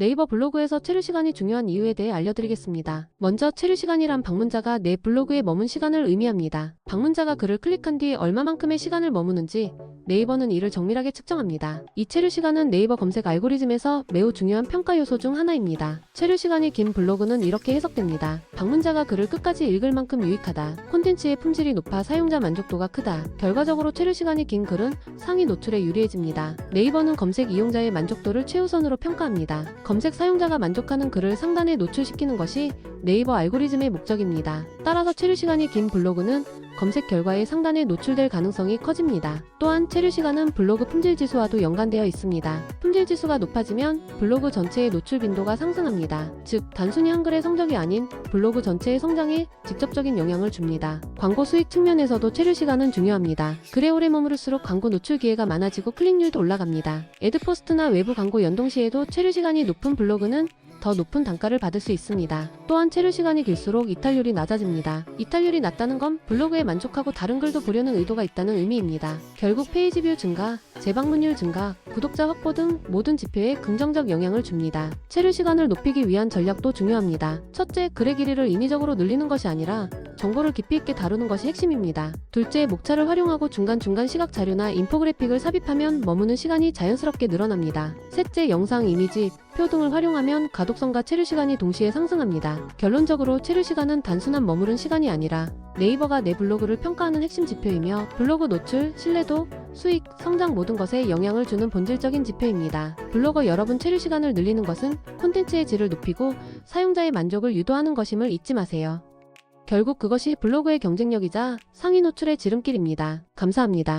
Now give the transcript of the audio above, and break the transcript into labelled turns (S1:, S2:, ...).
S1: 네이버 블로그에서 체류 시간이 중요한 이유에 대해 알려드리겠습니다. 먼저 체류 시간이란 방문자가 내 블로그에 머문 시간을 의미합니다. 방문자가 글을 클릭한 뒤 얼마만큼의 시간을 머무는지 네이버는 이를 정밀하게 측정합니다. 이 체류 시간은 네이버 검색 알고리즘에서 매우 중요한 평가 요소 중 하나입니다. 체류 시간이 긴 블로그는 이렇게 해석됩니다. 방문자가 글을 끝까지 읽을 만큼 유익하다. 콘텐츠의 품질이 높아 사용자 만족도가 크다. 결과적으로 체류 시간이 긴 글은 상위 노출에 유리해집니다. 네이버는 검색 이용자의 만족도를 최우선으로 평가합니다. 검색 사용자가 만족하는 글을 상단에 노출시키는 것이 네이버 알고리즘의 목적입니다. 따라서 체류 시간이 긴 블로그는 검색 결과에 상단에 노출될 가능성이 커집니다. 또한 체류 시간은 블로그 품질 지수와도 연관되어 있습니다. 품질 지수가 높아지면 블로그 전체의 노출 빈도가 상승합니다. 즉, 단순히 한글의 성적이 아닌 블로그 전체의 성장에 직접적인 영향을 줍니다. 광고 수익 측면에서도 체류 시간은 중요합니다. 글에 오래 머무를수록 광고 노출 기회가 많아지고 클릭률도 올라갑니다. 애드포스트나 외부 광고 연동 시에도 체류 시간이 높은 블로그는 더 높은 단가를 받을 수 있습니다. 또한 체류 시간이 길수록 이탈률이 낮아집니다. 이탈률이 낮다는 건 블로그에 만족하고 다른 글도 보려는 의도가 있다는 의미입니다. 결국 페이지 뷰 증가, 재방문율 증가, 구독자 확보 등 모든 지표에 긍정적 영향을 줍니다. 체류 시간을 높이기 위한 전략도 중요합니다. 첫째, 글의 길이를 인위적으로 늘리는 것이 아니라 정보를 깊이 있게 다루는 것이 핵심입니다. 둘째, 목차를 활용하고 중간중간 시각 자료나 인포그래픽을 삽입하면 머무는 시간이 자연스럽게 늘어납니다. 셋째, 영상, 이미지, 표 등을 활용하면 가독성과 체류 시간이 동시에 상승합니다. 결론적으로 체류 시간은 단순한 머무른 시간이 아니라 네이버가 내 블로그를 평가하는 핵심 지표이며 블로그 노출, 신뢰도, 수익, 성장 모든 것에 영향을 주는 본질적인 지표입니다. 블로거 여러분 체류 시간을 늘리는 것은 콘텐츠의 질을 높이고 사용자의 만족을 유도하는 것임을 잊지 마세요. 결국 그것이 블로그의 경쟁력이자 상위 노출의 지름길입니다. 감사합니다.